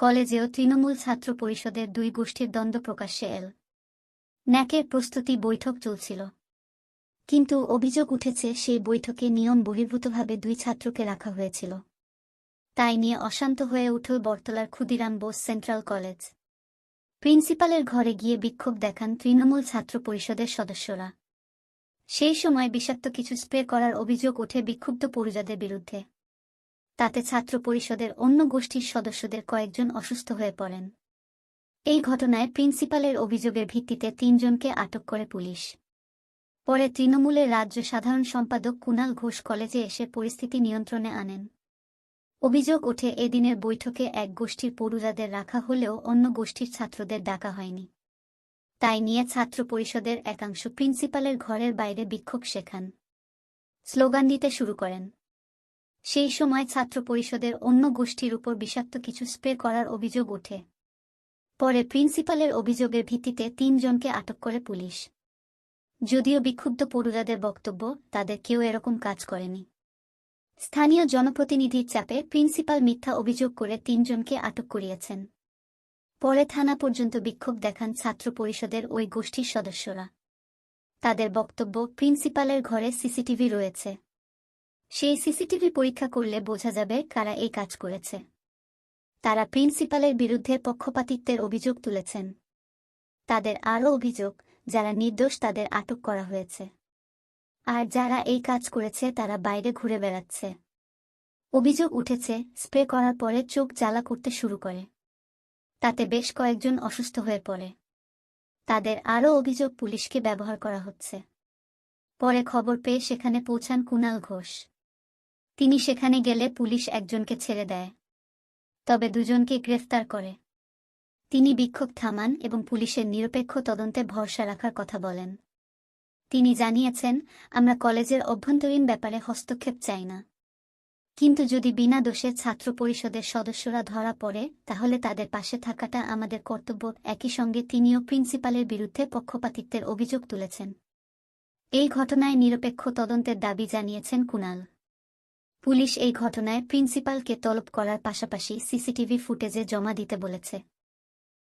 কলেজেও তৃণমূল ছাত্র পরিষদের দুই গোষ্ঠীর দ্বন্দ্ব প্রকাশ্যে এল। ন্যাকের প্রস্তুতি বৈঠক চলছিল। কিন্তু অভিযোগ উঠেছে, সেই বৈঠকে নিয়ম বহির্ভূতভাবে দুই ছাত্রকে রাখা হয়েছিল। তাই নিয়ে অশান্ত হয়ে উঠল বর্তলার ক্ষুদিরাম বোস সেন্ট্রাল কলেজ। প্রিন্সিপালের ঘরে গিয়ে বিক্ষোভ দেখান তৃণমূল ছাত্র পরিষদের সদস্যরা। সেই সময় বিষাক্ত কিছু স্প্রে করার অভিযোগ ওঠে বিক্ষুব্ধ পরিজাদের বিরুদ্ধে। তাতে ছাত্র পরিষদের অন্য গোষ্ঠীর সদস্যদের কয়েকজন অসুস্থ হয়ে পড়েন। এই ঘটনায় প্রিন্সিপালের অভিযোগের ভিত্তিতে তিনজনকে আটক করে পুলিশ। পরে তৃণমূলের রাজ্য সাধারণ সম্পাদক কুনাল ঘোষ কলেজে এসে পরিস্থিতি নিয়ন্ত্রণে আনেন। অভিযোগ ওঠে এদিনের বৈঠকে এক গোষ্ঠীর পড়ুরাদের রাখা হলেও অন্য গোষ্ঠীর ছাত্রদের ডাকা হয়নি। তাই নিয়ে ছাত্র পরিষদের একাংশ প্রিন্সিপালের ঘরের বাইরে বিক্ষোভ শেখান। স্লোগান দিতে শুরু করেন। সেই সময় ছাত্র পরিষদের অন্য গোষ্ঠীর উপর বিষাক্ত কিছু স্প্রে করার অভিযোগ ওঠে। পরে প্রিন্সিপালের অভিযোগের ভিত্তিতে তিনজনকে আটক করে পুলিশ। যদিও বিক্ষুব্ধ পড়ুরাদের বক্তব্য, তাদের কেউ এরকম কাজ করেনি। স্থানীয় জনপ্রতিনিধির চাপে প্রিন্সিপাল মিথ্যা অভিযোগ করে তিনজনকে আটক করিয়েছেন। পরে থানা পর্যন্ত বিক্ষোভ দেখান ছাত্র পরিষদের ওই গোষ্ঠীর সদস্যরা। তাদের বক্তব্য, প্রিন্সিপালের ঘরে সিসিটিভি রয়েছে। সেই সিসিটিভি পরীক্ষা করলে বোঝা যাবে কারা এই কাজ করেছে। তারা প্রিন্সিপালের বিরুদ্ধে পক্ষপাতিত্বের অভিযোগ তুলেছেন। তাদের আরও অভিযোগ, যারা নির্দোষ তাদের আটক করা হয়েছে। আর যারা এই কাজ করেছে তারা বাইরে ঘুরে বেড়াচ্ছে। অভিযোগ উঠেছে, স্প্রে করার পরে চোখ জ্বালা করতে শুরু করে। তাতে বেশ কয়েকজন অসুস্থ হয়ে পড়ে। তাদের আরও অভিযোগ পুলিশকে ব্যবহার করা হচ্ছে। পরে খবর পেয়ে সেখানে পৌঁছান কুনাল ঘোষ। তিনি সেখানে গেলে পুলিশ একজনকে ছেড়ে দেয়। তবে দুজনকে গ্রেফতার করে। তিনি বিক্ষোভ থামান এবং পুলিশের নিরপেক্ষ তদন্তে ভরসা রাখার কথা বলেন। তিনি জানিয়েছেন, আমরা কলেজের অভ্যন্তরীণ ব্যাপারে হস্তক্ষেপ চাই না। কিন্তু যদি বিনা দোষে ছাত্র পরিষদের সদস্যরা ধরা পড়ে, তাহলে তাদের পাশে থাকাটা আমাদের কর্তব্য। একই সঙ্গে তিনিও প্রিন্সিপালের বিরুদ্ধে পক্ষপাতিত্বের অভিযোগ তুলেছেন। এই ঘটনায় নিরপেক্ষ তদন্তের দাবি জানিয়েছেন কুণাল পুলিশ এই ঘটনায় প্রিন্সিপালকে তলব করার পাশাপাশি সিসিটিভি ফুটেজে জমা দিতে বলেছে।